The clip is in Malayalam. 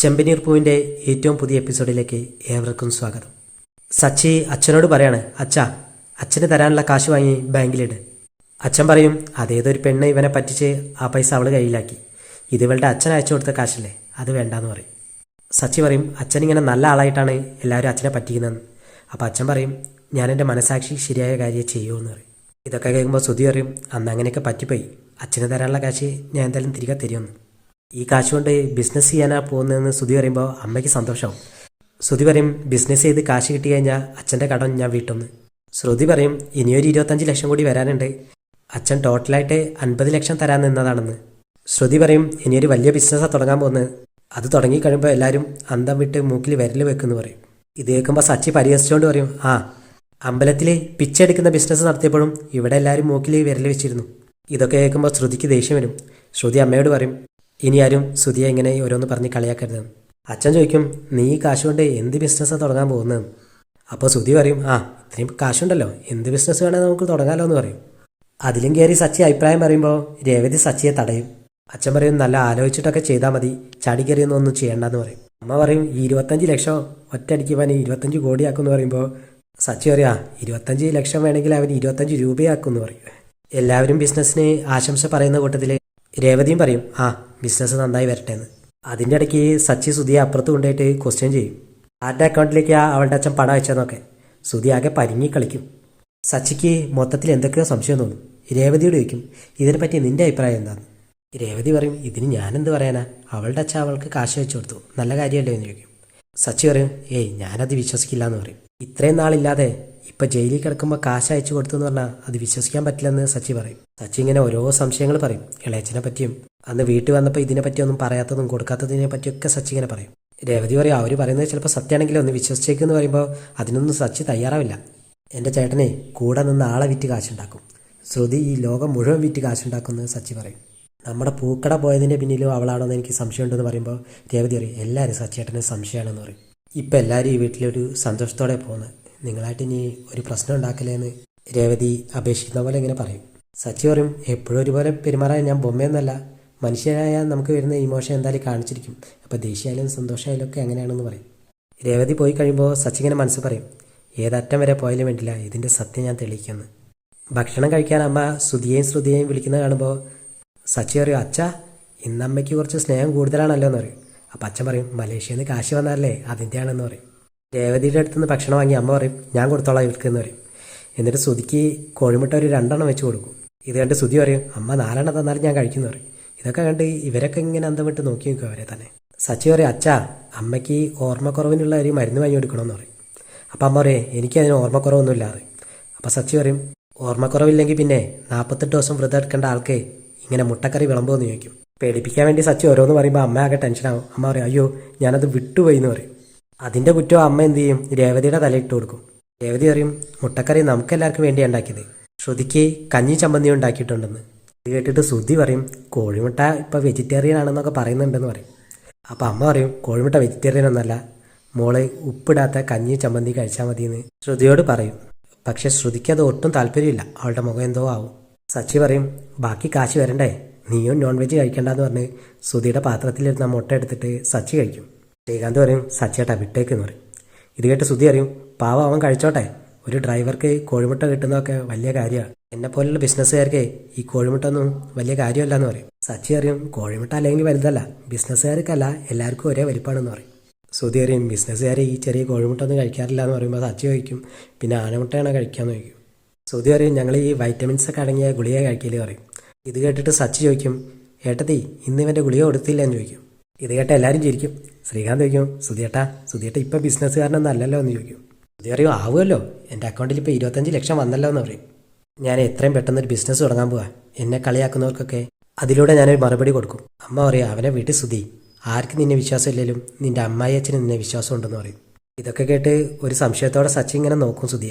ചെമ്പനീർ പൂവിന്റെ ഏറ്റവും പുതിയ എപ്പിസോഡിലേക്ക് ഏവർക്കും സ്വാഗതം. സച്ചി അച്ഛനോട് പറയാണ് അച്ഛാ അച്ഛന് തരാനുള്ള കാശ് വാങ്ങി ബാങ്കിലിട്. അച്ഛൻ പറയും അതേതൊരു പെണ്ണ് ഇവനെ പറ്റിച്ച് ആ പൈസ അവൾ കയ്യിലാക്കി. ഇത് ഇവളുടെ അച്ഛൻ അയച്ചു കൊടുത്ത കാശല്ലേ അത് വേണ്ടാന്ന് പറയും. സച്ചി പറയും അച്ഛൻ ഇങ്ങനെ നല്ല ആളായിട്ടാണ് എല്ലാവരും അച്ഛനെ പറ്റിക്കുന്നതെന്ന്. അപ്പോൾ അച്ഛൻ പറയും ഞാൻ എന്റെ മനസാക്ഷി ശരിയായ കാര്യം ചെയ്യുമെന്ന് പറയും. ഇതൊക്കെ കേൾക്കുമ്പോൾ ശ്രുതി പറയും അന്ന് അങ്ങനെയൊക്കെ പറ്റിപ്പോയി. അച്ഛന് തരാനുള്ള കാശ് ഞാൻ എന്തായാലും തിരികെ തരുമെന്ന് ഈ കാശ് കൊണ്ട് ബിസിനസ് ചെയ്യാനാ പോകുന്നതെന്ന് സുധി പറയുമ്പോൾ അമ്മയ്ക്ക് സന്തോഷമാവും ശ്രുതി പറയും ബിസിനസ് ചെയ്ത് കാശ് കിട്ടി കഴിഞ്ഞാൽ അച്ഛന്റെ കടം ഞാൻ വീട്ടുന്ന്. ശ്രുതി പറയും ഇനിയൊരു ഇരുപത്തഞ്ച് ലക്ഷം കൂടി വരാനുണ്ട്. അച്ഛൻ ടോട്ടലായിട്ട് അൻപത് ലക്ഷം തരാൻ നിന്നതാണെന്ന്. ശ്രുതി പറയും ഇനിയൊരു വലിയ ബിസിനസ്സാണ് തുടങ്ങാൻ പോകുന്നത്. അത് തുടങ്ങിക്കഴിയുമ്പോൾ എല്ലാവരും അന്തം വിട്ട് മൂക്കിൽ വിരൽ വെക്കുമെന്ന് പറയും. ഇത് കേൾക്കുമ്പോൾ സച്ചി പരിഹസിച്ചുകൊണ്ട് പറയും ആ അമ്പലത്തിൽ പിച്ചെടുക്കുന്ന ബിസിനസ് നടത്തിയപ്പോഴും ഇവിടെ എല്ലാവരും മൂക്കിൽ വിരൽ വെച്ചിരുന്നു. ഇതൊക്കെ കേൾക്കുമ്പോൾ ശ്രുതിക്ക് ദേഷ്യം വരും. ശ്രുതി അമ്മയോട് പറയും ഇനി ആരും സുധിയെ ഇങ്ങനെ ഓരോന്ന് പറഞ്ഞ് കളിയാക്കരുത്. അച്ഛൻ ചോദിക്കും നീ ഈ കാശ് കൊണ്ട് എന്ത് ബിസിനസ്സാണ് തുടങ്ങാൻ പോകുന്നത്? അപ്പോൾ സുധി പറയും ആ ഇത്രയും കാശുണ്ടല്ലോ എന്ത് ബിസിനസ് വേണമെങ്കിൽ നമുക്ക് തുടങ്ങാമല്ലോ എന്ന് പറയും. അതിലും കയറി സച്ചി അഭിപ്രായം പറയുമ്പോൾ രേവതി സച്ചിയെ തടയും. അച്ഛൻ പറയും നല്ല ആലോചിച്ചിട്ടൊക്കെ ചെയ്താൽ മതി ചാടി കയറിയൊന്നും ഒന്നും ചെയ്യണ്ടെന്ന് പറയും. അമ്മ പറയും ഈ ഇരുപത്തഞ്ച് ലക്ഷം ഒറ്റയടിക്ക് പനി ഇരുപത്തഞ്ച് കോടിയാക്കുമെന്ന് പറയുമ്പോൾ സച്ചി പറയാ ഇരുപത്തഞ്ച് ലക്ഷം വേണമെങ്കിൽ അവൻ ഇരുപത്തഞ്ച് രൂപയാക്കുമെന്ന് പറയും. എല്ലാവരും ബിസിനസ്സിന് ആശംസ പറയുന്ന കൂട്ടത്തിൽ രേവതിയും പറയും ആ ബിസിനസ് നന്നായി വരട്ടെ എന്ന്. അതിന്റെ ഇടയ്ക്ക് സച്ചി സുധിയെ അപ്പുറത്ത് കൊണ്ടുപോയിട്ട് ക്വസ്റ്റ്യൻ ചെയ്യും. ആരുടെ അക്കൗണ്ടിലേക്ക് ആ അവളുടെ അച്ഛൻ പണം അയച്ചതെന്നൊക്കെ? സുധി ആകെ പരിങ്ങി കളിക്കും. സച്ചിക്ക് മൊത്തത്തിൽ എന്തൊക്കെയോ സംശയം തോന്നും. രേവതിയോട് ചോദിക്കും ഇതിനെപ്പറ്റി നിന്റെ അഭിപ്രായം എന്താണ്? രേവതി പറയും ഇതിന് ഞാനെന്ത് പറയാനാ? അവളുടെ അച്ഛൻ അവൾക്ക് കാശ് വെച്ചു കൊടുത്തു. നല്ല കാര്യമല്ലേ? എന്ന് ചോദിക്കും. സച്ചി പറയും ഏയ് ഞാനത് വിശ്വസിക്കില്ല എന്ന് പറയും. ഇത്രയും നാളില്ലാതെ ഇപ്പം ജയിലിൽ കിടക്കുമ്പോൾ കാശ് അയച്ചു കൊടുത്തു എന്ന് പറഞ്ഞാൽ അത് വിശ്വസിക്കാൻ പറ്റില്ലെന്ന് സച്ചി പറയും. സച്ചി ഇങ്ങനെ ഓരോ സംശയങ്ങൾ പറയും. ഇളയച്ചനെ പറ്റിയും അന്ന് വീട്ടിൽ വന്നപ്പോൾ ഇതിനെ പറ്റിയൊന്നും പറയാത്തതും കൊടുക്കാത്തതിനെ പറ്റിയൊക്കെ സച്ചി ഇങ്ങനെ പറയും. രേവതി പറയും അവർ പറയുന്നത് ചിലപ്പോൾ സത്യമാണെങ്കിലും ഒന്ന് വിശ്വസിച്ചേക്കെന്ന് പറയുമ്പോൾ അതിനൊന്നും സച്ചി തയ്യാറാവില്ല. എന്റെ ചേട്ടനെ കൂടെ നിന്ന് ആളെ വിറ്റ് കാശുണ്ടാക്കും. ശ്രുതി ഈ ലോകം മുഴുവൻ വിറ്റ് കാശുണ്ടാക്കുമെന്ന് സച്ചി പറയും. നമ്മുടെ പൂക്കട പോയതിന്റെ പിന്നിലും അവളാണെന്ന് എനിക്ക് സംശയമുണ്ടെന്ന് പറയുമ്പോൾ രേവതി പറയും എല്ലാവരും സച്ചേട്ടന് സംശയമാണെന്ന് പറയും. ഇപ്പം എല്ലാവരും ഈ വീട്ടിലൊരു സന്തോഷത്തോടെ പോകുന്നത് നിങ്ങളായിട്ട് ഇനി ഒരു പ്രശ്നം ഉണ്ടാക്കലേന്ന്? രേവതി അപേക്ഷിക്കുന്ന പോലെ ഇങ്ങനെ പറയും. സച്ചി പറയും എപ്പോഴും ഒരുപോലെ പെരുമാറാൻ ഞാൻ ബൊമ്മയൊന്നല്ല. മനുഷ്യരായ നമുക്ക് വരുന്ന ഇമോഷൻ എന്തായാലും കാണിച്ചിരിക്കും. അപ്പോൾ ദേഷ്യമായാലും സന്തോഷമായാലും ഒക്കെ അങ്ങനെയാണെന്ന് പറയും. രേവതി പോയി കഴിയുമ്പോൾ സച്ചി ഇങ്ങനെ മനസ്സ് പറയും ഏതറ്റം വരെ പോയാലും വേണ്ടില്ല ഇതിന്റെ സത്യം ഞാൻ തെളിയിക്കുന്നു. ഭക്ഷണം കഴിക്കാൻ അമ്മ ശ്രുതിയെയും ശ്രുതിയെയും വിളിക്കുന്നത് കാണുമ്പോൾ സച്ചി പറയും അച്ഛ ഇന്ന് അമ്മയ്ക്ക് കുറച്ച് സ്നേഹം കൂടുതലാണല്ലോ എന്ന് പറയും. അപ്പം അച്ഛൻ പറയും മലേഷ്യയിൽ നിന്ന് കാശ് വന്നാലേ അതിന്റെയാണെന്ന് പറയും. രേവതിയുടെ അടുത്ത് നിന്ന് ഭക്ഷണം വാങ്ങി അമ്മ പറയും ഞാൻ കൊടുത്തോളാം ഇവർക്ക് എന്ന് പറയും. എന്നിട്ട് ശ്രുതിക്ക് കോഴിമുട്ട ഒരു രണ്ടെണ്ണം വെച്ച് കൊടുക്കും. ഇത് കണ്ട് ശ്രുതി പറയും അമ്മ നാലെണ്ണം തന്നാലും ഞാൻ കഴിക്കുന്നു പറയും. ഇതൊക്കെ കണ്ട് ഇവരൊക്കെ ഇങ്ങനെ അന്തം വിട്ട് നോക്കി നിൽക്കും അവരെ തന്നെ. സച്ചി പറയും അച്ഛാ അമ്മയ്ക്ക് ഓർമ്മക്കുറവിനുള്ള ഒരു മരുന്ന് വാങ്ങി കൊടുക്കണമെന്ന് പറയും. അപ്പം അമ്മ പറയും എനിക്ക് അതിന് ഓർമ്മക്കുറവൊന്നുമില്ല പറയും. അപ്പം സച്ചി പറയും ഓർമ്മക്കുറവില്ലെങ്കിൽ പിന്നെ നാൽപ്പത്തെട്ട് ദിവസം വ്രതം എടുക്കേണ്ട ആൾക്ക് ഇങ്ങനെ മുട്ടക്കറി വിളമ്പുമെന്ന് ചോദിക്കും. പേടിപ്പിക്കാൻ വേണ്ടി സച്ചി ഓരോന്ന് പറയുമ്പോൾ അമ്മ ആകെ ടെൻഷനാവും അമ്മ പറയും അയ്യോ ഞാനത് വിട്ടുപോയി എന്ന് പറയും. അതിന്റെ കുറ്റം അമ്മ എന്ത് ചെയ്യും? രേവതിയുടെ തലയിട്ട് കൊടുക്കും. രേവതി പറയും മുട്ടക്കറി നമുക്കെല്ലാവർക്കും വേണ്ടി ഉണ്ടാക്കിയത്. ശ്രുതിക്ക് കഞ്ഞി ചമ്മന്തി ഉണ്ടാക്കിയിട്ടുണ്ടെന്ന്. ഇത് കേട്ടിട്ട് ശ്രുതി പറയും കോഴിമുട്ട ഇപ്പോൾ വെജിറ്റേറിയൻ ആണെന്നൊക്കെ പറയുന്നുണ്ടെന്ന് പറയും. അപ്പോൾ അമ്മ പറയും കോഴിമുട്ട വെജിറ്റേറിയൻ ഒന്നല്ല. മോളെ ഉപ്പിടാത്ത കഞ്ഞി ചമ്മന്തി കഴിച്ചാൽ മതിയെന്ന്. ശ്രുതിയോട് പറയും പക്ഷെ ശ്രുതിക്ക് അത് ഒട്ടും താല്പര്യമില്ല. അവളുടെ മുഖം എന്തോ ആവും. സച്ചി പറയും ബാക്കി കാശ് വരണ്ടേ? നീയും നോൺ വെജ് കഴിക്കണ്ടെന്ന് പറഞ്ഞ് ശ്രുതിയുടെ പാത്രത്തിലിരുന്ന മുട്ട എടുത്തിട്ട് സച്ചി കഴിക്കും. ശ്രീകാന്ത് പറയും സച്ചിയേട്ടാ വിട്ടേക്കെന്ന് പറയും. ഇത് കേട്ട് ശ്രുതി അറിയും പാവം അവൻ കഴിച്ചോട്ടെ. ഒരു ഡ്രൈവർക്ക് കോഴിമുട്ട കിട്ടുന്നതൊക്കെ വലിയ കാര്യമാണ്. എന്നെ പോലുള്ള ബിസിനസ്സുകാർക്ക് ഈ കോഴിമുട്ട ഒന്നും വലിയ കാര്യമല്ല എന്ന് പറയും. സച്ചി അറിയും കോഴിമുട്ട അല്ലെങ്കിൽ വലുതല്ല. ബിസിനസ്സുകാർക്കല്ല എല്ലാവർക്കും ഒരേ വലിപ്പാണെന്ന് പറയും. സുതി അറിയും ബിസിനസ്സുകാർ ഈ ചെറിയ കോഴിമുട്ട ഒന്നും കഴിക്കാറില്ല എന്ന് പറയുമ്പോൾ സച്ചി ചോദിക്കും പിന്നെ ആനമുട്ടയാണ് കഴിക്കാമെന്ന് ചോദിക്കും? സുതി അറിയും ഞങ്ങൾ ഈ വൈറ്റമിൻസ് ഒക്കെ അടങ്ങിയ ഗുളിക കഴിക്കൽ പറയും. ഇത് കേട്ടിട്ട് സച്ചി ചോദിക്കും ഏട്ടത്തി ഇന്ന് ഇവന്റെ ഗുളിക കൊടുത്തില്ല എന്ന് ചോദിക്കും. ഇത് കേട്ട എല്ലാവരും ചിരിക്കും. ശ്രീകാന്ത് ചോദിക്കും സുധിയേട്ടാ സുധിയേട്ട ഇപ്പം ബിസിനസ്സുകാരനൊന്നും അല്ലല്ലോ എന്ന് ചോദിക്കും. പറയും ആവുമല്ലോ. എന്റെ അക്കൗണ്ടിൽ ഇപ്പോൾ ഇരുപത്തഞ്ച് ലക്ഷം വന്നല്ലോ എന്ന് പറയും. ഞാൻ എത്രയും പെട്ടെന്ന് ഒരു ബിസിനസ് തുടങ്ങാൻ പോവാ. എന്നെ കളിയാക്കുന്നവർക്കൊക്കെ അതിലൂടെ ഞാനൊരു മറുപടി കൊടുക്കും. അമ്മ പറയും അവനെ വീട്ടിൽ സുധി. ആർക്കും നിന്നെ വിശ്വാസം ഇല്ലെങ്കിലും നിന്റെ അമ്മായി അച്ഛന് നിന്നെ വിശ്വാസം ഉണ്ടെന്ന് പറയും. ഇതൊക്കെ കേട്ട് ഒരു സംശയത്തോടെ സച്ചി ഇങ്ങനെ നോക്കും സുധി.